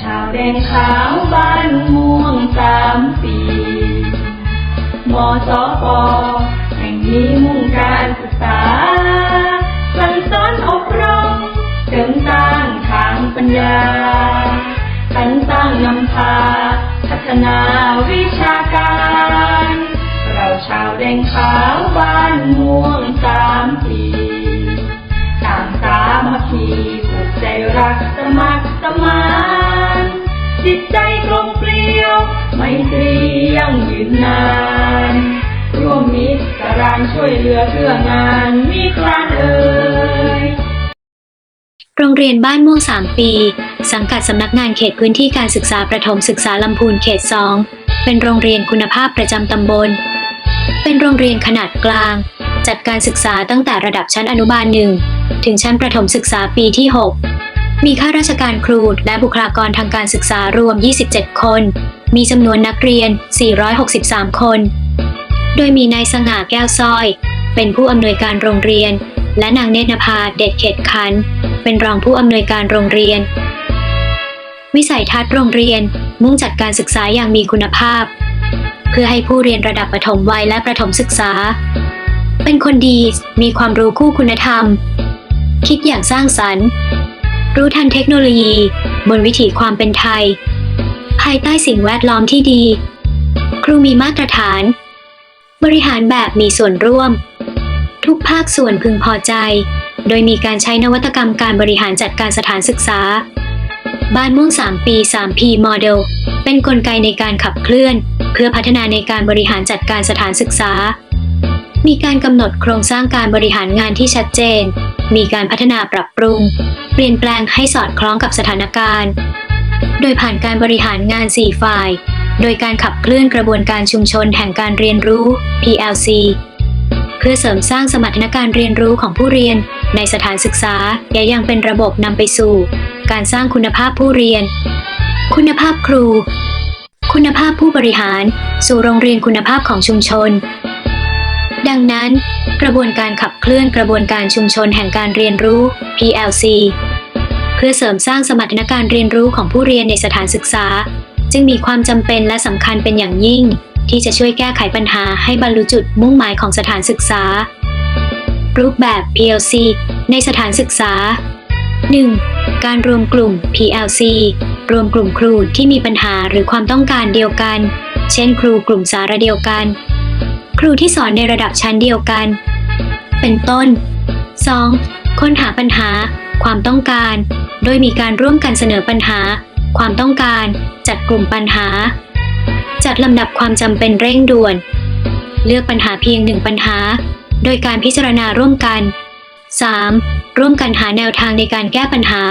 ชาวแดงขาวบ้านม่วงสามปีมสปแห่งนี้มุ่งการศึกษาสั่งสอนอบรมเสริมสร้างทางปัญญาสรรสร้างนำพา พัฒนาวิชาการ เราชาวแดงขาวบ้านม่วงสามปีต่างสามัคคีผูกใจรักสมัครสมาน จิตใจกลมเกลียว ไม่เตรียงยืนนาน ร่วมมิตรกรานช่วยเหลือเพื่องานมีครานเอ่ยโรงเรียนบ้านม่วง 3 ปี สังกัดสำนักงานเขตพื้นที่การศึกษาประถมศึกษาลำพูนเขต 2 เป็นโรงเรียนคุณภาพประจำตำบล เป็นโรงเรียนขนาดกลาง จัดการศึกษาตั้งแต่ระดับชั้นอนุบาล1ถึงชั้นประถมศึกษาปีที่ 6 มีข้าราชการครูและบุคลากรทางการศึกษารวม 27 คน มีจำนวนนักเรียน 463 คน โดยมีนายสง่าแก้วสร้อย เป็นผู้อำนวยการโรงเรียน และนางเนตรนภาเด็ดเขตคัน เป็นรองผู้อำนวยการโรงเรียน วิสัยทัศน์โรงเรียนมุ่งจัดการศึกษาอย่างมีคุณภาพ เพื่อให้ผู้เรียนระดับประถมวัยและประถมศึกษา เป็นคนดีมีความรู้คู่คุณธรรม คิดอย่างสร้างสรรค์ รู้ทันเทคโนโลยี บนวิถีความเป็นไทย ภายใต้สิ่งแวดล้อมที่ดี ครูมีมาตรฐาน บริหารแบบมีส่วนร่วม ทุกภาคส่วนพึงพอใจ โดยมีการใช้นวัตกรรมการบริหารจัดการสถานศึกษา บ้านม่วง 3 ปี 3P โมเดลเป็นนกลไกในการขับเคลื่อน เพื่อพัฒนาในการบริหารจัดการสถานศึกษา มีการกำหนดโครงสร้างการบริหารงานที่ชัดเจน มีการพัฒนาปรับปรุง เปลี่ยนแปลงให้สอดคล้องกับสถานการณ์ โดยผ่านการบริหารงาน 4 ฝ่าย โดยการขับเคลื่อนกระบวนการชุมชนแห่งการเรียนรู้ PLC เพื่อเสริมสร้างสมรรถนะการเรียนรู้ของผู้เรียน ในสถานศึกษาและยังเป็นระบบนำไปสู่ การสร้างคุณภาพผู้เรียน คุณภาพครู คุณภาพผู้บริหาร สู่โรงเรียนคุณภาพของชุมชน ดังนั้น กระบวนการขับเคลื่อนกระบวนการชุมชนแห่งการเรียนรู้ PLC เพื่อเสริมสร้างสมรรถนะการเรียนรู้ของผู้เรียนในสถานศึกษา จึงมีความจำเป็นและสำคัญเป็นอย่างยิ่ง ที่จะช่วยแก้ไขปัญหาให้บรรลุจุดมุ่งหมายของสถานศึกษา รูปแบบ PLC ในสถานศึกษา 1. การรวมกลุ่ม PLC รวมกลุ่มครูที่มีปัญหาหรือความต้องการเดียวกัน เช่น ครูกลุ่มสาระเดียวกัน ครูที่สอนในระดับชั้นเดียวกัน เป็นต้น 2. ค้นหาปัญหา ความต้องการ โดยมีการร่วมกันเสนอปัญหา ความต้องการ จัดกลุ่มปัญหา จัดลำดับความจำเป็นเร่งด่วน เลือกปัญหาเพียงหนึ่งปัญหา โดยการพิจารณาร่วมกัน 3. ร่วมกันหาแนวทางในการแก้ปัญหา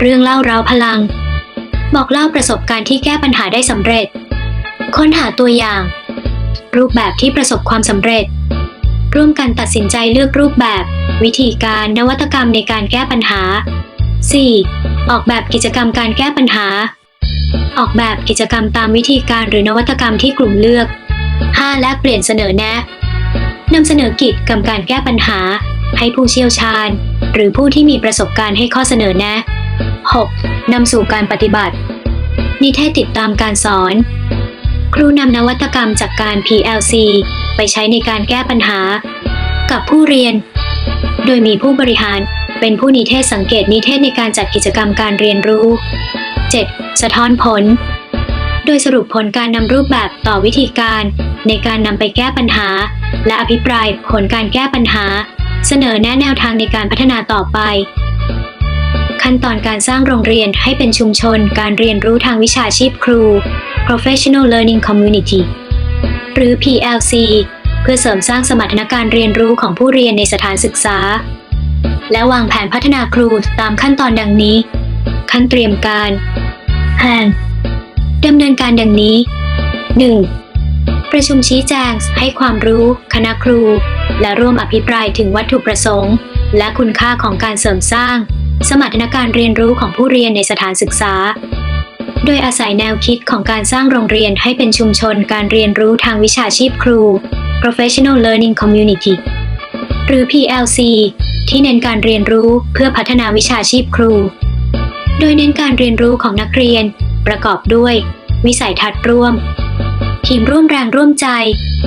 เรื่องเล่าเราพลัง บอกเล่าประสบการณ์ที่แก้ปัญหาได้สำเร็จ ค้นหาตัวอย่าง รูปแบบที่ประสบความสำเร็จ ร่วมกันตัดสินใจเลือกรูปแบบ วิธีการนวัตกรรมในการแก้ปัญหา 4. ออกแบบกิจกรรมการแก้ปัญหา ออกแบบกิจกรรมตามวิธีการหรือนวัตกรรมที่กลุ่มเลือก 5. และเปลี่ยนเสนอแนะนำเสนอกิจกรรมการแก้ปัญหา ให้ผู้เชี่ยวชาญ หรือผู้ที่มีประสบการณ์ให้ข้อเสนอแนะ 6. นำสู่การปฏิบัติ นิเทศติดตามการสอน ครูนำนวัตกรรมจากการ PLC ไปใช้ในการแก้ปัญหา กับผู้เรียน โดยมีผู้บริหารเป็นผู้นิเทศสังเกตนิเทศในการจัดกิจกรรมการเรียนรู้ 7. สะท้อนผล โดยสรุปผลการนำรูปแบบต่อวิธีการในการนำไปแก้ปัญหา และอภิปรายผลการแก้ปัญหา เสนอแนะแนวทางในการพัฒนาต่อไป ขั้นตอนการสร้างโรงเรียนให้เป็นชุมชนการเรียนรู้ทางวิชาชีพครู Professional Learning Community หรือ PLC เพื่อเสริมสร้างสมรรถนะการเรียนรู้ของผู้เรียนในสถานศึกษา และวางแผนพัฒนาครูตามขั้นตอนดังนี้ ขั้นเตรียมการแผนดำเนินการดังนี้ 1. ประชุมชี้แจงให้ความรู้ คณะครู และร่วมอภิปรายถึงวัตถุประสงค์ และคุณค่าของการเสริมสร้าง สมรรถนะการเรียนรู้ของผู้เรียนในสถานศึกษา โดยอาศัยแนวคิดของการสร้างโรงเรียนให้เป็นชุมชนการเรียนรู้ทางวิชาชีพครู Professional Learning Community หรือ PLC ที่เน้นการเรียนรู้เพื่อพัฒนาวิชาชีพครู โดยเน้นการเรียนรู้ของนักเรียน ประกอบด้วย วิสัยทัศน์ร่วม ทีมร่วมแรงร่วมใจ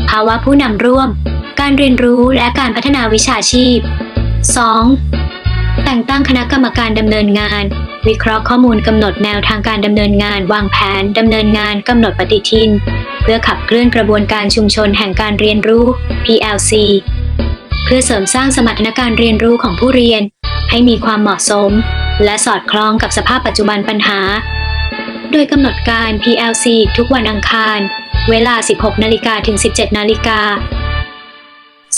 ภาวะผู้นำร่วม การเรียนรู้และการพัฒนาวิชาชีพ 2. แต่งตั้งคณะกรรมการดำเนินงาน วิเคราะห์ข้อมูลกำหนดแนวทางการดำเนินงาน วางแผนดำเนินงานกำหนดปฏิทิน เพื่อขับเคลื่อนกระบวนการชุมชนแห่งการเรียนรู้ PLC เพื่อเสริมสร้างสมรรถนะการเรียนรู้ของผู้เรียน ให้มีความเหมาะสม และสอดคล้องกับสภาพปัจจุบันปัญหา โดยกำหนดการ PLC ทุกวันอังคาร เวลา 16นาฬิกาถึง 17นาฬิกา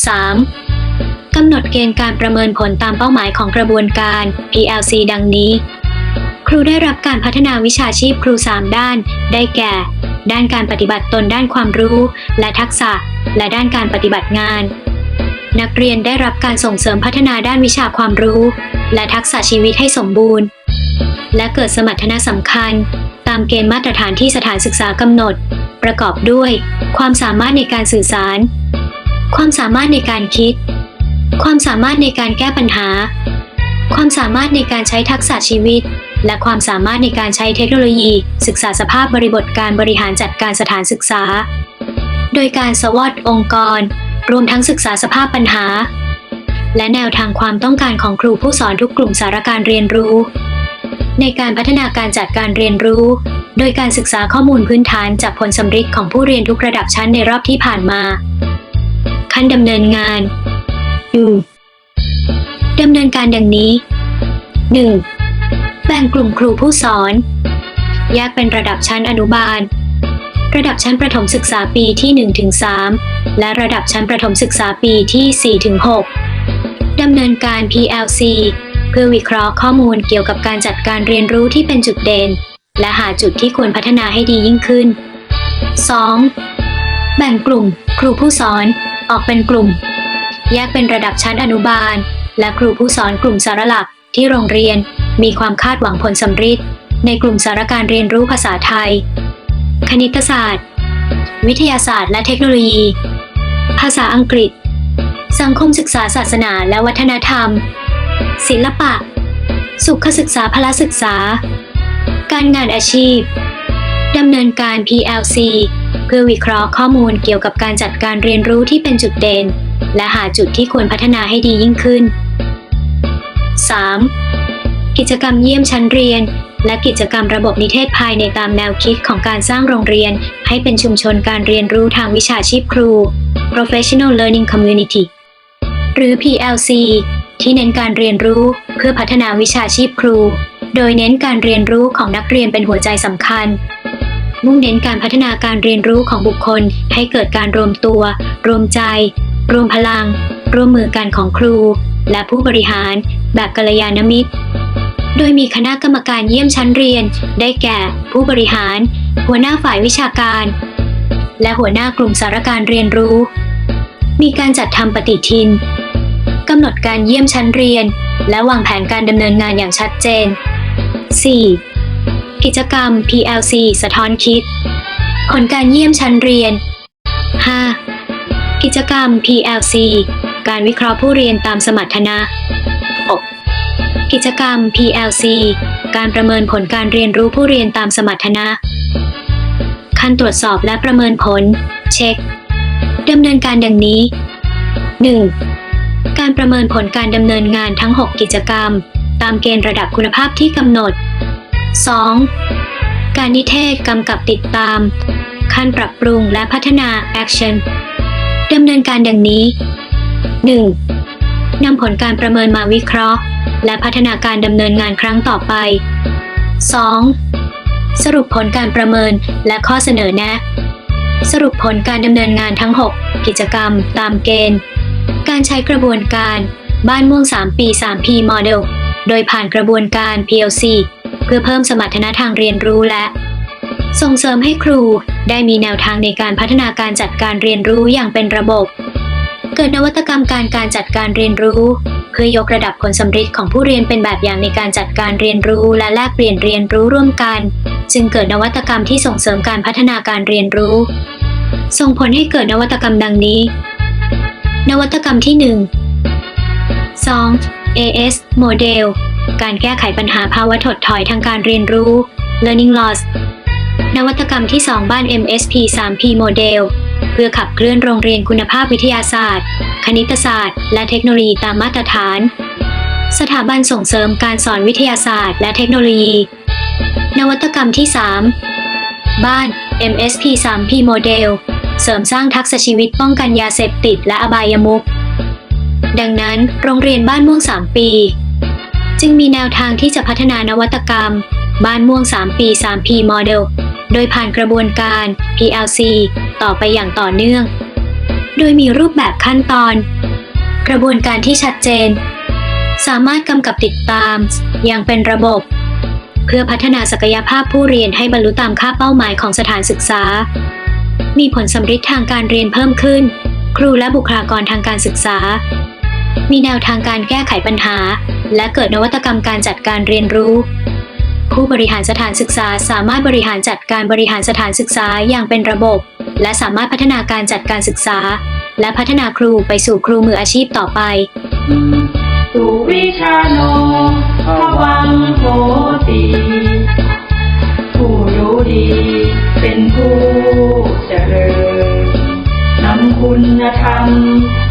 3. กำหนดเกณฑ์การประเมินผลตามเป้าหมายของกระบวนการ PLC ดังนี้ ครูได้รับการพัฒนาวิชาชีพครู 3 ด้าน ได้แก่ ด้านการปฏิบัติตนด้านความรู้ และทักษะ และด้านการปฏิบัติงาน นักเรียนได้รับการส่งเสริมพัฒนาด้านวิชาความรู้ และทักษะชีวิตให้สมบูรณ์ และเกิดสมรรถนะสำคัญ ตามเกณฑ์มาตรฐานที่สถานศึกษากำหนด ประกอบด้วย ความสามารถในการสื่อสาร ความสามารถในการคิด ความสามารถในการแก้ปัญหา ความสามารถในการใช้ทักษะชีวิต และความสามารถในการใช้เทคโนโลยี ศึกษาสภาพบริบทการบริหารจัดการสถานศึกษา โดยการสวอตองค์กร รวมทั้งศึกษาสภาพปัญหา และแนวทางความต้องการของครูผู้สอนทุกกลุ่มสารการเรียนรู้ ในการพัฒนาการจัดการเรียนรู้ โดยการศึกษาข้อมูลพื้นฐานจากผลสำฤทธิ์ของผู้เรียนทุกระดับชั้นในรอบที่ผ่านมา ขั้นดำเนินงาน 1. ดำเนินการดังนี้ 1. แบ่งกลุ่มครูผู้สอน แยกเป็นระดับชั้นอนุบาล ระดับชั้นประถมศึกษาปีที่ 1-3 และระดับชั้นประถมศึกษาปีที่ 4-6 ดำเนินการ PLC เพื่อวิเคราะห์ข้อมูลเกี่ยวกับการจัดการเรียนรู้ที่เป็นจุดเด่น และหาจุดที่ควรพัฒนาให้ดียิ่งขึ้น 2. แบ่งกลุ่ม ครูผู้สอน ออกเป็นกลุ่ม แยกเป็นระดับชั้นอนุบาล และครูผู้สอนกลุ่มสารหลักที่โรงเรียน มีความคาดหวังผลสำฤทธิ์ในกลุ่มสารการเรียนรู้ภาษาไทย คณิตศาสตร์ วิทยาศาสตร์และเทคโนโลยี ภาษาอังกฤษ สังคมศึกษาศาสนาและวัฒนธรรม ศิลปะ สุขศึกษาพละศึกษา การงานอาชีพดำเนินการ PLC เพื่อวิเคราะห์ข้อมูลเกี่ยวกับการจัดการเรียนรู้ที่เป็นจุดเด่น และหาจุดที่ควรพัฒนาให้ดียิ่งขึ้น 3. กิจกรรมเยี่ยมชั้นเรียน และกิจกรรมระบบนิเทศภายในตามแนวคิดของการสร้างโรงเรียน ให้เป็นชุมชนการเรียนรู้ทางวิชาชีพครู Professional Learning Community หรือ PLC ที่เน้นการเรียนรู้เพื่อพัฒนาวิชาชีพครู โดยเน้นการเรียนรู้ของนักเรียนเป็นหัวใจสำคัญ มุ่งเน้นการพัฒนาการเรียนรู้ของบุคคล ให้เกิดการรวมตัว รวมใจ รวมพลัง ร่วมมือกันของครู และผู้บริหาร แบบกัลยาณมิตร โดยมีคณะกรรมการเยี่ยมชั้นเรียน ได้แก่ ผู้บริหาร หัวหน้าฝ่ายวิชาการ และหัวหน้ากลุ่มสารการเรียนรู้ มีการจัดทำปฏิทินกำหนดการเยี่ยมชั้นเรียน และวางแผนการดำเนินงานอย่างชัดเจน 4. กิจกรรม PLC สะท้อนคิด ผลการเยี่ยมชั้นเรียน 5. กิจกรรม PLC การวิเคราะห์ผู้เรียนตามสมรรถนะ กิจกรรม PLC การประเมินผลการเรียนรู้ผู้เรียนตามสมรรถนะ ขั้นตรวจสอบและประเมินผล เช็คดำเนินการดังนี้ 1. การประเมินผลการดำเนินงานทั้ง 6 กิจกรรม ตามเกณฑ์ระดับคุณภาพที่กำหนด 2. การนิเทศกำกับติดตาม ขั้นปรับปรุงและพัฒนา Action ดำเนินการดังนี้ 1. นำผลการประเมินมาวิเคราะห์ และพัฒนาการดำเนินงานครั้งต่อไป 2. สรุปผลการประเมินและข้อเสนอแนะ สรุปผลการดำเนินงานทั้ง 6 กิจกรรมตามเกณฑ์ การใช้กระบวนการบ้านม่วง 3 ปี 3P Model โดยผ่านกระบวนการ PLC เพื่อเพิ่มสมรรถนะทางเรียนรู้และ ส่งเสริมให้ครูได้มีแนวทางในการพัฒนาการจัดการเรียนรู้อย่างเป็นระบบ เกิดนวัตกรรมการการจัดการเรียนรู้ พื่อยกระดับผลสำฤทธิ์ของผู้เรียนเป็นแบบอย่างในการจัดการเรียนรู้และแลกเปลี่ยนเรียนรู้ร่วมกัน จึงเกิดนวัตกรรมที่ส่งเสริมการพัฒนาการเรียนรู้ ส่งผลให้เกิดนวัตกรรมดังนี้ นวัตกรรมที่ 1 2. AS Model การแก้ไขปัญหาภาวะถดถอยทางการเรียนรู้ learning loss นวัตกรรมที่ 2 บ้าน MSP 3P โมเดล เพื่อขับเคลื่อนโรงเรียนคุณภาพวิทยาศาสตร์ คณิตศาสตร์ และเทคโนโลยีตามมาตรฐาน สถาบันส่งเสริมการสอนวิทยาศาสตร์ และเทคโนโลยี นวัตกรรมที่ 3 บ้าน MSP 3P โมเดล เสริมสร้างทักษะชีวิตป้องกันยาเสพติดและอบายมุข ดังนั้น โรงเรียนบ้านม่วง 3 ปี จึงมีแนวทางที่จะพัฒนานวัตกรรม บ้านม่วง 3 ปี 3P โมเดล โดยผ่านกระบวนการ PLC ต่อไปอย่างต่อเนื่อง โดยมีรูปแบบขั้นตอน กระบวนการที่ชัดเจน สามารถกำกับติดตาม อย่างเป็นระบบ เพื่อพัฒนาศักยภาพผู้เรียนให้บรรลุตามค่าเป้าหมายของสถานศึกษา มีผลสำฤทธิ์ทางการเรียนเพิ่มขึ้น ครูและบุคลากรทางการศึกษา มีแนวทางการแก้ไขปัญหา และเกิดนวัตกรรมการจัดการเรียนรู้ ผู้บริหารสถานศึกษาสามารถบริหารจัดการบริหารสถานศึกษาอย่างเป็นระบบ และสามารถพัฒนาการจัดการศึกษา และพัฒนาครูไปสู่ครูมืออาชีพต่อไปสุวิชาโนภวังโหติผู้รู้ดี เป็นผู้เจริญนำคุณธรรม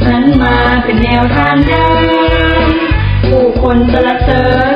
นั้นมาเป็นแนวทางเดินผู้คนสระเสริญ